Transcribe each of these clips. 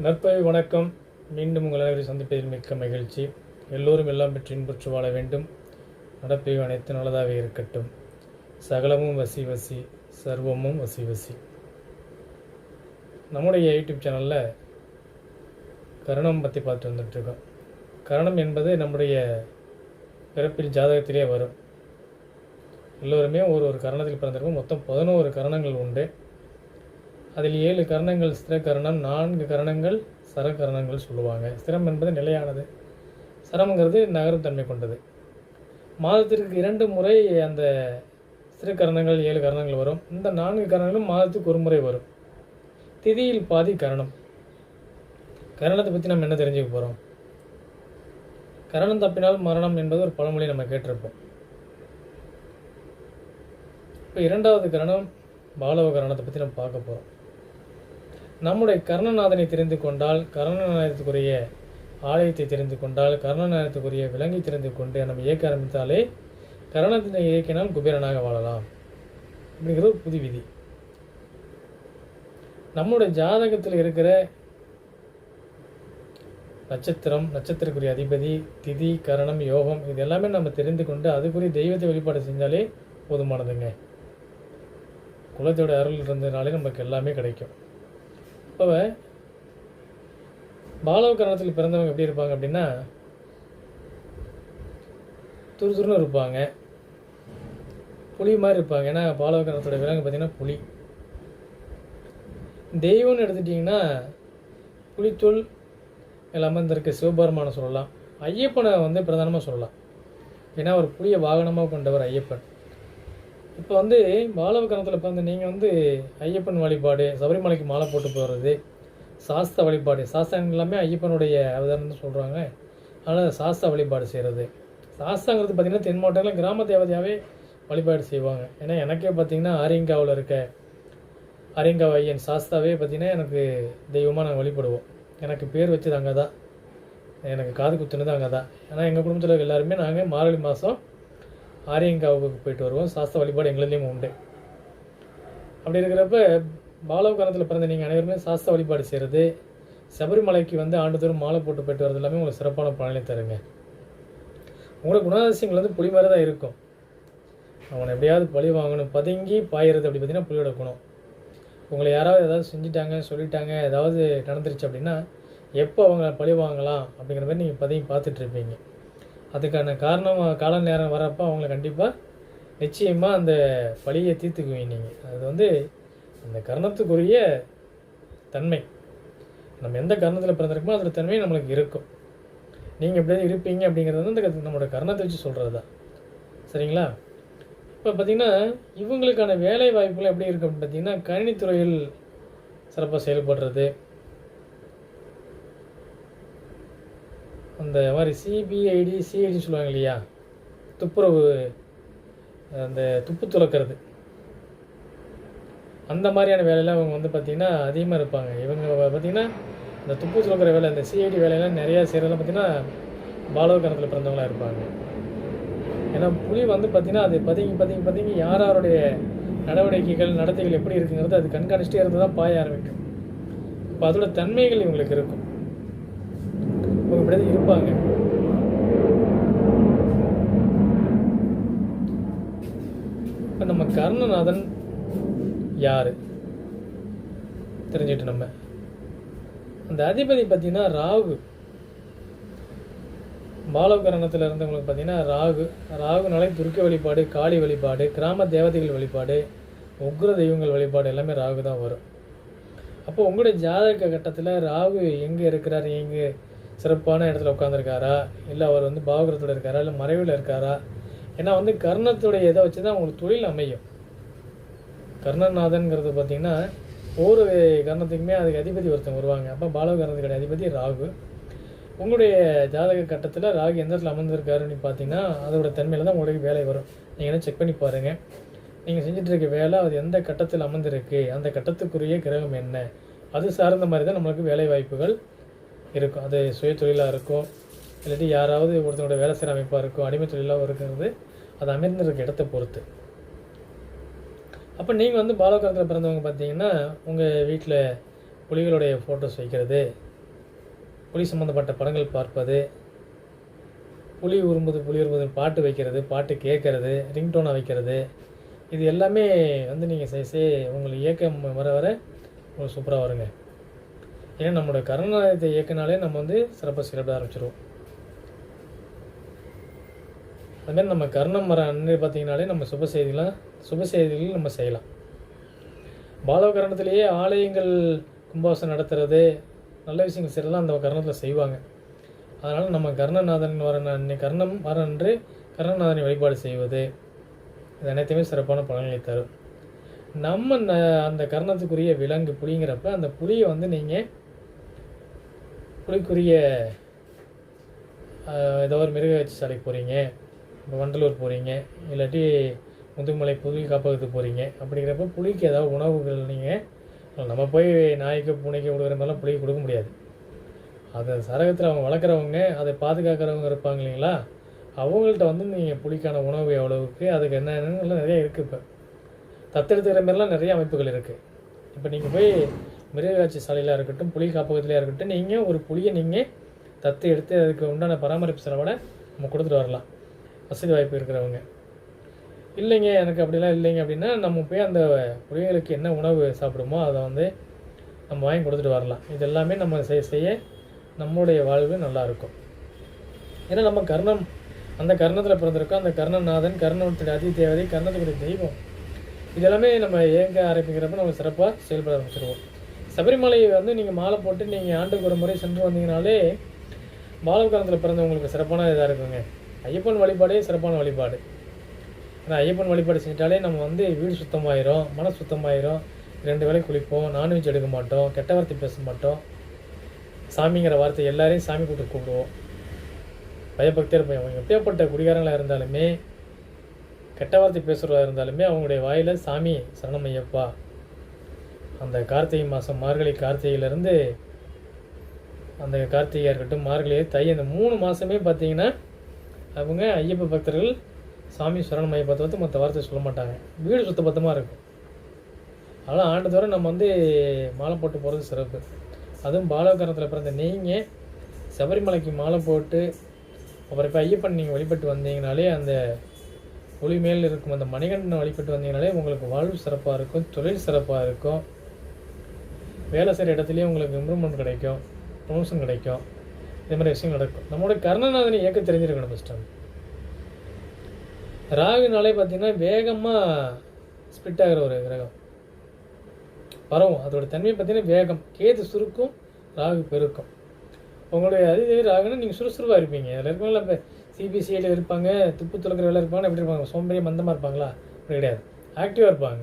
நற்பவி வணக்கம். மீண்டும் உங்கள் அனைவரை சந்திப்பதில் மிக்க மகிழ்ச்சி. எல்லோரும் எல்லாம் பெற்று இன்புற்று வாழ வேண்டும். நடப்பை அனைத்து நல்லதாக இருக்கட்டும். சகலமும் வசி வசி சர்வமும் வசி வசி. நம்முடைய யூடியூப் சேனலில் கரணம் பற்றி பார்த்து வந்துட்டுருக்கோம். கரணம் என்பது நம்முடைய பிறப்பில் ஜாதகத்திலே வரும். எல்லோருமே ஒரு ஒரு கரணத்தில் பிறந்திருக்கும் மொத்தம் பதினோரு கரணங்கள் உண்டு. அதில் ஏழு கரணங்கள் ஸ்திர கரணம் நான்கு கரணங்கள் சரகரணங்கள் சொல்லுவாங்க. ஸ்திரம் என்பது நிலையானது. சரம்ங்கிறது நகரத்தன்மை கொண்டது. மாதத்திற்கு இரண்டு முறை அந்த ஸ்திர கரணங்கள் ஏழு கரணங்கள் வரும். இந்த நான்கு கரணங்களும் மாதத்துக்கு ஒரு முறை வரும். திதியில் பாதி கரணம். கரணத்தை பற்றி நம்ம என்ன தெரிஞ்சுக்க போகிறோம் கரணம் தப்பினால் மரணம் என்பது ஒரு பழமொழி நம்ம கேட்டிருப்போம். இப்போ இரண்டாவது கரணம் பாலவ கரணத்தை பற்றி நம்ம பார்க்க போகிறோம் நம்முடைய கர்ணநாதனை தெரிந்து கொண்டால் கர்ணநாதத்துக்குரிய ஆலயத்தை தெரிந்து கொண்டால் கர்ணநாயகத்துக்குரிய விலங்கை தெரிந்து கொண்டு நம்ம இயக்க ஆரம்பித்தாலே கர்ணத்தினை இயக்கினால் குபேரனாக வாழலாம். அப்படிங்கிறது ஒரு புது விதி. நம்முடைய ஜாதகத்தில் இருக்கிற நட்சத்திரம் நட்சத்திரக்குரிய அதிபதி திதி கரணம் யோகம் இது எல்லாமே நம்ம தெரிந்து கொண்டு அதுக்குரிய தெய்வத்தை வழிபாடு செஞ்சாலே போதுமானதுங்க. குலத்தோட அருள் இருந்ததுனாலே நமக்கு எல்லாமே கிடைக்கும். இப்போ பாலவ கரணத்தில் பிறந்தவங்க எப்படி இருப்பாங்க அப்படின்னா துருதுருன்னு இருப்பாங்க. புலி மாதிரி இருப்பாங்க. ஏன்னா பாலவ கரணத்தோட விலங்கு பார்த்தீங்கன்னா புலி. தெய்வம்னு எடுத்துட்டிங்கன்னா புலித்தொல் எல்லாமே இந்த இருக்க சிவபெருமானை சொல்லலாம். ஐயப்பனை வந்து பிரதானமாக சொல்லலாம். ஏன்னா ஒரு புளிய வாகனமாக கொண்டவர் ஐயப்பன். இப்போ வந்து பாலவ கணத்தில் வந்து நீங்கள் வந்து ஐயப்பன் வழிபாடு சபரிமலைக்கு மாலை போட்டு போகிறது சாஸ்தா வழிபாடு. சாஸ்தாங்க எல்லாமே ஐயப்பனுடைய அவதாரம்னு சொல்கிறாங்க அதனால் சாஸ்தா வழிபாடு செய்கிறது சாஸ்தாங்கிறது பார்த்திங்கன்னா தென் மாவட்டங்களில் கிராம தேவதையாகவே வழிபாடு செய்வாங்க. ஏன்னா எனக்கே பார்த்திங்கன்னா ஆரியங்காவில் இருக்க ஆரியங்கா ஐயன் சாஸ்தாவே பார்த்திங்கன்னா எனக்கு தெய்வமாக நாங்கள் வழிபடுவோம். எனக்கு பேர் வச்சது அங்கே தான் எனக்கு காது குத்துனது அங்கே தான் ஏன்னா எங்கள் குடும்பத்தில் எல்லாருமே நாங்கள் மார்கழி மாதம் ஆரியங்காவுக்கு போயிட்டு வருவோம். சாஸ்திர வழிபாடு எங்களுலேயும் உண்டு. அப்படி இருக்கிறப்ப பாலவகாலத்தில் பிறந்த நீங்கள் அனைவருமே சாஸ்திர வழிபாடு செய்கிறது சபரிமலைக்கு வந்து ஆண்டுதோறும் மாலை போட்டு போயிட்டு வரது எல்லாமே உங்களுக்கு சிறப்பான பலனை தருங்க. உங்களோட குணாதிசயங்கள் வந்து புலி மாதிரி தான் இருக்கும். அவனை எப்படியாவது பழி வாங்கணும். பதுங்கி பாயிறது அப்படி பார்த்தீங்கன்னா புலியோட குணம். உங்களை யாராவது ஏதாவது செஞ்சுட்டாங்க சொல்லிட்டாங்க ஏதாவது நடந்துருச்சு அப்படின்னா எப்போ அவங்க பழி வாங்கலாம் அப்படிங்கிற மாதிரி நீங்கள் பதவி பார்த்துட்ருப்பீங்க அதுக்கான காரணம் கால நேரம் வரப்போ அவங்கள கண்டிப்பாக நிச்சயமாக அந்த பழியை தீர்த்துக்குவீங்க நீங்கள் அது வந்து அந்த கர்ணத்துக்குரிய தன்மை. நம்ம எந்த கர்ணத்தில் பிறந்திருக்கோமோ அதோட தன்மை நம்மளுக்கு இருக்கும். நீங்கள் எப்படியாவது இருப்பீங்க அப்படிங்கிறது வந்து அந்த நம்மளோட கர்ணத்தை வச்சு சொல்கிறது தான் சரிங்களா? இப்போ பார்த்தீங்கன்னா இவங்களுக்கான வேலை வாய்ப்புகள் எப்படி இருக்கு அப்படின்னு பார்த்தீங்கன்னா கணினித்துறையில் சிறப்பாக செயல்படுறது அந்த மாதிரி சிபிஐடி சிஐடி சொல்லுவாங்க இல்லையா? துப்புரவு அந்த துப்பு துளக்கிறது. அந்த மாதிரியான வேலையெல்லாம் அவங்க வந்து பார்த்திங்கன்னா அதிகமாக இருப்பாங்க. இவங்க பார்த்திங்கன்னா இந்த துப்பு துளக்கிற வேலை இந்த சிஐடி வேலையெல்லாம் நிறையா செய்கிறதெல்லாம் பார்த்திங்கன்னா பாலவகரணத்தில் பிறந்தவங்களாக இருப்பாங்க. ஏன்னா புலி வந்து பார்த்திங்கன்னா அது பதுங்கி பதுங்கி பதுங்கி யார் யாருடைய நடவடிக்கைகள் நடத்தைகள் எப்படி இருக்குங்கிறது அது கண்காணிச்சிட்டே இருந்து தான் பாய ஆரம்பிக்கும். இப்போ அதோட தன்மைகள் இவங்களுக்கு இருக்கும். இவங்க இருப்பாங்க. இப்போ நம்ம கர்ணநாதன் யார்? தெரிஞ்சுட்டு நம்ம. அந்த அதிபதி பார்த்தீங்கன்னா ராகு. பாலகரணத்தில் இருந்தவங்களுக்கு பார்த்தீங்கன்னா ராகு. ராகுனாலே துர்க்க வழிபாடு காளி வழிபாடு கிராம தேவதைகள் வழிபாடு உக்ர தெய்வங்கள் வழிபாடு எல்லாமே ராகு தான் வரும். அப்போ உங்களுடைய ஜாதக கட்டத்தில் ராகு எங்கே இருக்கிறார் எங்கே சிறப்பான இடத்துல உட்காந்துருக்காரா இல்லை அவர் வந்து பாவகரத்தோட இருக்காரா? இல்லை மறைவில் இருக்காரா? ஏன்னா வந்து கர்ணத்துடைய இதை வச்சு தான் உங்களுக்கு தொழில் அமையும். கர்ணநாதன்கிறது பார்த்தீங்கன்னா ஒவ்வொரு கர்ணத்துக்குமே அதுக்கு அதிபதி ஒருத்தங்க வருவாங்க. அப்போ பாலவ கர்ணத்துக்கு அதிபதி ராகு. உங்களுடைய ஜாதக கட்டத்தில் ராகு எந்த இடத்துல அமர்ந்திருக்காருன்னு பார்த்தீங்கன்னா அதோட தன்மையில் தான் உங்களுக்கு வேலை வரும். நீங்கள் என்ன செக் பண்ணி பாருங்கள் நீங்கள் செஞ்சுட்டு இருக்க வேலை அது எந்த கட்டத்தில் அமர்ந்திருக்கு? அந்த கட்டத்துக்குரிய கிரகம் என்ன? அது சார்ந்த மாதிரி தான் நம்மளுக்கு வேலை வாய்ப்புகள் இருக்கும். அது சுய தொழிலாக இருக்கும் இல்லாட்டி யாராவது ஒருத்தனோட வேலை செய்கிற அமைப்பாக இருக்கும் அடிமை தொழிலாக இருக்கிறது அது அமைந்திருக்க இடத்தை பொறுத்து. அப்போ நீங்கள் வந்து பாலகரத்தில் பிறந்தவங்க பார்த்தீங்கன்னா உங்கள் வீட்டில் புலிகளுடைய ஃபோட்டோஸ் வைக்கிறது புலி சம்மந்தப்பட்ட படங்கள் பார்ப்பது புலி உரும்புது புலி உரும்புது பாட்டு வைக்கிறது பாட்டு கேட்கறது ரிங்டோனை வைக்கிறது இது எல்லாமே வந்து நீங்கள் செய்ய செய்ய உங்களுக்கு இயக்கம் வர வர உங்களுக்கு சூப்பராக வருங்க. ஏன்னா நம்மளோட கருணாலயத்தை இயக்கினாலே நம்ம வந்து சிறப்பாக சிறப்பாக ஆரம்பிச்சிருவோம். அதுமாதிரி நம்ம கர்ணம் மர அன்னை பார்த்தீங்கனாலே நம்ம சுப செய்திகளாம் சுப செய்திகள் நம்ம செய்யலாம். பாலவகரணத்திலேயே ஆலயங்கள் கும்பாசம் நடத்துறது நல்ல விஷயங்கள் செய்யறதெல்லாம் அந்த கர்ணத்தில் செய்வாங்க. அதனால் நம்ம கர்ணநாதன் வர அன்னை கர்ணம் வர அன்று கர்ணநாதனை வழிபாடு செய்வது இது அனைத்துமே சிறப்பான பலன்களை தரும். நம்ம அந்த கர்ணத்துக்குரிய விலங்கு புலிங்கிறப்ப அந்த புலியை வந்து நீங்கள் புலிக்குரிய ஏதோ ஒரு மிருகக்காட்சி சாலைக்கு போகிறீங்க இப்போ வண்டலூர் போகிறீங்க இல்லாட்டி முதுமலை புலி காப்பகத்துக்கு போகிறீங்க அப்படிங்கிறப்ப புலிக்கு ஏதாவது உணவுகள் நீங்கள் நம்ம போய் நாய்க்கு பூனைக்கு கொடுக்குற மாதிரிலாம் புலிக்கு கொடுக்க முடியாது. அதை சரகத்தில் அவங்க வளர்க்குறவங்க அதை பாதுகாக்கிறவங்க இருப்பாங்க இல்லைங்களா? அவங்கள்ட்ட வந்து நீங்கள் புலிக்கான உணவு எவ்வளவுக்கு அதுக்கு என்னென்னலாம் நிறைய இருக்குது இப்போ. தத்தெடுத்துக்கிற மாதிரிலாம் நிறைய அமைப்புகள் இருக்குது இப்போ நீங்கள் போய் மிருகாட்சி சாலையிலாக இருக்கட்டும் புலி காப்பகத்திலே இருக்கட்டும் நீங்கள் ஒரு புளியை நீங்கள் தத்து எடுத்து அதுக்கு உண்டான பராமரிப்பு செலவோட நம்ம கொடுத்துட்டு வரலாம். வசதி வாய்ப்பு இருக்கிறவங்க. இல்லைங்க எனக்கு அப்படிலாம் இல்லைங்க அப்படின்னா நம்ம போய் அந்த புலிகளுக்கு என்ன உணவு சாப்பிடுமோ அதை வந்து நம்ம வாங்கி கொடுத்துட்டு வரலாம். இது எல்லாமே நம்ம செய்ய செய்ய நம்முடைய வாழ்வு நல்லா இருக்கும் ஏன்னா நம்ம கர்ணம் அந்த கர்ணத்தில் பிறந்திருக்கோம். அந்த கர்ணநாதன் கர்ணத்துடைய அதி தேவதை கர்ணத்துடைய தெய்வம். இதெல்லாமே நம்ம ஏங்க ஆரம்பிக்கிறப்ப நம்ம சிறப்பாக செயல்பட ஆரம்பிச்சிருவோம். சபரிமலையை வந்து நீங்கள் மாலை போட்டு நீங்கள் ஆண்டுக்கு ஒரு முறை சென்று வந்தீங்கனாலே பாலகாலத்தில் பிறந்தவங்களுக்கு சிறப்பான இதாக இருக்குங்க. ஐயப்பன் வழிபாடே சிறப்பான வழிபாடு. ஏன்னா ஐயப்பன் வழிபாடு செஞ்சிட்டாலே நம்ம வந்து வீடு சுத்தமாயிரும் மன சுத்தமாயிரும். ரெண்டு வேளை குளிப்போம் நான்வெஜ் எடுக்க மாட்டோம் கெட்ட வார்த்தை பேச மாட்டோம். சாமிங்கிற வார்த்தை எல்லாரையும் சாமி கூப்பிட்டு கூப்பிடுவோம். பயபக்தியாக இருப்போம் அவங்க எப்பேற்பட்ட குடிகாரங்களாக இருந்தாலுமே கெட்ட வார்த்தை பேசுகிறதா இருந்தாலுமே அவங்களுடைய வாயில் சாமி சரணம் ஐயப்பா. அந்த கார்த்திகை மாதம் மார்கழி கார்த்திகையிலேருந்து அந்த கார்த்திகையாக இருக்கட்டும் மார்கழி தை அந்த மூணு மாதமே பார்த்தீங்கன்னா அவங்க ஐயப்ப பக்தர்கள் சாமி சரணம் ஐயப்பா பார்த்து மற்ற வார்த்தை சொல்ல மாட்டாங்க. வீடு சுத்தபத்தமாக இருக்கும். அதனால் ஆண்டுதோறும் நம்ம வந்து மாலை போட்டு போகிறது சிறப்பு. அதுவும் பாலகரணத்தில் பிறந்த நீங்கள் சபரிமலைக்கு மாலை போட்டு அப்புறம் இப்போ ஐயப்பன் நீங்கள் வழிபட்டு வந்தீங்கனாலே அந்த ஒளி மேல் இருக்கும் அந்த மணிகண்டனை வழிபட்டு வந்தீங்கனாலே உங்களுக்கு வாழ்வு சிறப்பாக இருக்கும் தொழில் சிறப்பாக இருக்கும். வேலை செய்கிற இடத்துலையும் உங்களுக்கு இம்ப்ரூவ்மெண்ட் கிடைக்கும் ப்ரொமோஷன் கிடைக்கும். இது மாதிரி விஷயம் நடக்கும். நம்மளோட கர்ணநாதனை இயக்க தெரிஞ்சிருக்கணும் ஃபஸ்ட்டு ராகுனாலே பார்த்தீங்கன்னா வேகமாக ஸ்பிட் ஆகிற ஒரு கிரகம். பரவும். அதோட தன்மை பார்த்தீங்கன்னா வேகம். கேது சுருக்கும் ராகு பெருக்கும். உங்களுடைய அதிதேவி ராகுனா நீங்கள் சுறுசுறுப்பாக இருப்பீங்க. அதில் இருக்கவங்கள இப்போ சிபிசிஐயில் இருப்பாங்க துப்பு துளக்கிற வேலை இருப்பாங்க எப்படி இருப்பாங்க. சோம்பேறிய மந்தமாக இருப்பாங்களா? அப்படி கிடையாது. ஆக்டிவாக இருப்பாங்க.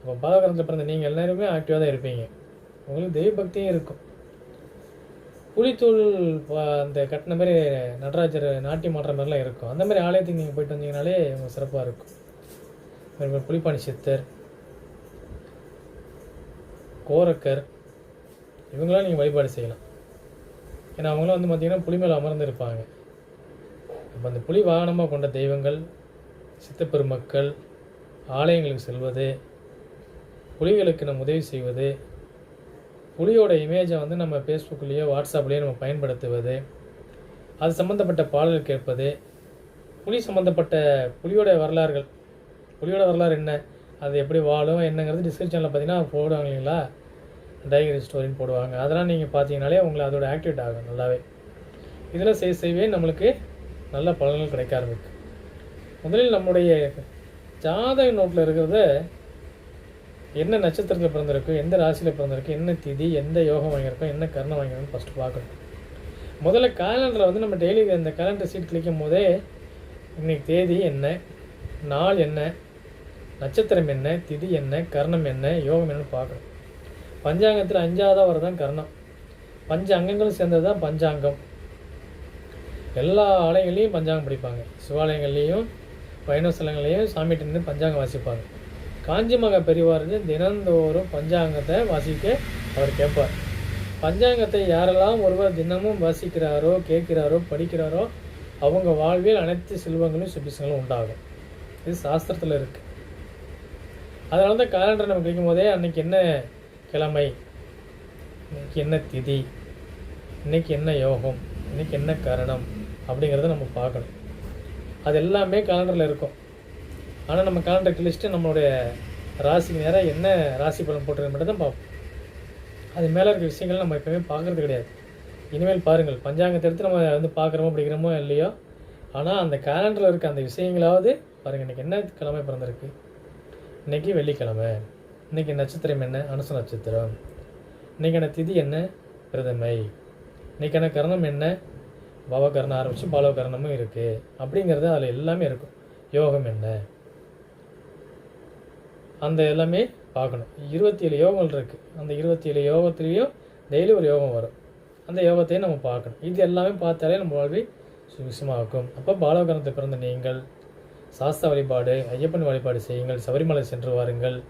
அப்போ பாதகரத்தில் பிறந்த நீங்கள் எல்லாருமே ஆக்டிவாக தான் இருப்பீங்க. உங்களுக்கு தெய்வ பக்தியும் இருக்கும். புலித்தூள் அந்த கட்டின மாதிரி நடராஜர் நாட்டியம் ஆடுற மாதிரிலாம் இருக்கும். அந்த மாதிரி ஆலயத்துக்கு நீங்கள் போயிட்டு வந்தீங்கனாலே உங்களுக்கு சிறப்பாக இருக்கும். அப்புறம் புலிப்பாணி சித்தர் கோரக்கர் இவங்களாம் நீங்கள் வழிபாடு செய்யலாம். ஏன்னா அவங்களாம் வந்து பார்த்தீங்கன்னா புலி மேலே அமர்ந்திருப்பாங்க. அப்போ அந்த புலி வாகனமாக கொண்ட தெய்வங்கள் சித்தப்பெருமக்கள் ஆலயங்களுக்கு செல்வது புலிகளுக்கு நம்ம உதவி செய்வது புலியோட இமேஜை வந்து நம்ம ஃபேஸ்புக்லேயோ வாட்ஸ்அப்லேயோ நம்ம பயன்படுத்துவது அது சம்மந்தப்பட்ட பாடல் கேட்பது புலி சம்மந்தப்பட்ட புலியோட வரலாறுகள் புலியோட வரலாறு என்ன அது எப்படி வாழும் என்னங்கிறது டிஸ்கிரிப்ஷனில் பார்த்தீங்கன்னா போடுவாங்க இல்லைங்களா? டைகரி ஸ்டோரின்னு போடுவாங்க. அதெல்லாம் நீங்கள் பார்த்தீங்கனாலே உங்களை அதோட ஆக்டிவேட் ஆகும் நல்லாவே. இதெல்லாம் செய்ய செய்யவே நம்மளுக்கு நல்ல பலன்கள் கிடைக்க ஆரம்பிக்கும். முதலில் நம்முடைய ஜாதக நோட்டில் இருக்கிறத என்ன நட்சத்திரத்தில் பிறந்திருக்கு எந்த ராசியில் பிறந்திருக்கு என்ன திதி எந்த யோகம் வாங்கியிருக்கோம் என்ன கர்ணம் வாங்கியிருக்கோம் ஃபஸ்ட்டு பார்க்கணும். முதல்ல கேலண்டரில் வந்து நம்ம டெய்லி அந்த கேலண்டர் சீட் கிளிக்கும் போதே இன்றைக்கி தேதி என்ன நாள் என்ன நட்சத்திரம் என்ன திதி என்ன கர்ணம் என்ன யோகம் என்னன்னு பார்க்கணும். பஞ்சாங்கத்தில் அஞ்சாவதாக வரதான் கர்ணம். பஞ்ச அங்கங்களும் சேர்ந்தது தான் பஞ்சாங்கம். எல்லா ஆலயங்கள்லையும் பஞ்சாங்கம் படிப்பாங்க. சிவாலயங்கள்லேயும் வைணவ ஸ்தலங்கள்லையும் சாமிகிட்ட நின்று பஞ்சாங்கம் வாசிப்பாங்க. காஞ்சி மக பெரியவாருக்கு தினந்தோறும் பஞ்சாங்கத்தை வாசிக்க அவர் கேட்பார். பஞ்சாங்கத்தை யாரெல்லாம் ஒருவர் தினமும் வாசிக்கிறாரோ கேட்கிறாரோ படிக்கிறாரோ அவங்க வாழ்வில் அனைத்து செல்வங்களும் சுபிசங்களும் உண்டாகும். இது சாஸ்திரத்தில் இருக்குது அதனால தான் காலண்டர் நம்ம கிடைக்கும் போதே அன்னைக்கு என்ன கிழமை? இன்னைக்கு என்ன திதி? இன்னைக்கு என்ன யோகம்? இன்னைக்கு என்ன கரணம்? அப்படிங்கிறத நம்ம பார்க்கணும். அது எல்லாமே கேலண்டரில் இருக்கும். ஆனால் நம்ம கேலண்டருக்கு லிஸ்ட்டு நம்மளுடைய ராசிக்கு நேராக என்ன ராசி பலன் போட்டிருக்கு மட்டும் தான் பார்ப்போம். அது மேலே இருக்க விஷயங்கள் நம்ம எப்பவுமே பார்க்குறது கிடையாது. இனிமேல் பாருங்கள் பஞ்சாங்கத்தை எடுத்து நம்ம வந்து பார்க்குறோமோ பிடிக்கிறோமோ இல்லையோ ஆனால் அந்த கேலண்டரில் இருக்க அந்த விஷயங்களாவது பாருங்கள் இன்றைக்கி என்ன கிழமை பிறந்திருக்கு? இன்றைக்கி வெள்ளிக்கிழமை. இன்னைக்கு நட்சத்திரம் என்ன? அனுச நட்சத்திரம். இன்றைக்கான திதி என்ன? பிரதமை. இன்றைக்கான கரணம் என்ன? பவகரணம் ஆரம்பித்து பாலவகரணமும் இருக்குது அப்படிங்கிறது அதில் எல்லாமே இருக்கும். யோகம் என்ன? அந்த எல்லாமே பார்க்கணும். இருபத்தி ஏழு யோகங்கள் இருக்குது அந்த இருபத்தி ஏழு யோகத்துலேயும் டெய்லி ஒரு யோகம் வரும். அந்த யோகத்தையும் நம்ம பார்க்கணும். இது எல்லாமே பார்த்தாலே நம்ம வாழ்வை சுவிசமாக்கும். அப்போ பாலகரணத்தை பிறந்த நீங்கள் சாஸ்த வழிபாடு ஐயப்பன் வழிபாடு செய்யுங்கள் சபரிமலை சென்று வாருங்கள்.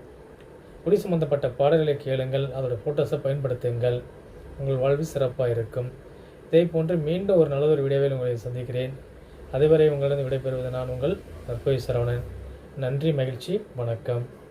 குடி சம்பந்தப்பட்ட பாடல்களை கேளுங்கள் அதோடய ஃபோட்டோஸை பயன்படுத்துங்கள். உங்கள் வாழ்வு சிறப்பாக இருக்கும். இதே போன்று மீண்டும் ஒரு நல்லதொரு வீடியோவில் உங்களை சந்திக்கிறேன். அதுவரை உங்களிடம் விடைபெறுவது நான் உங்கள் நற்பொய் சரவணன். நன்றி மகிழ்ச்சி வணக்கம்.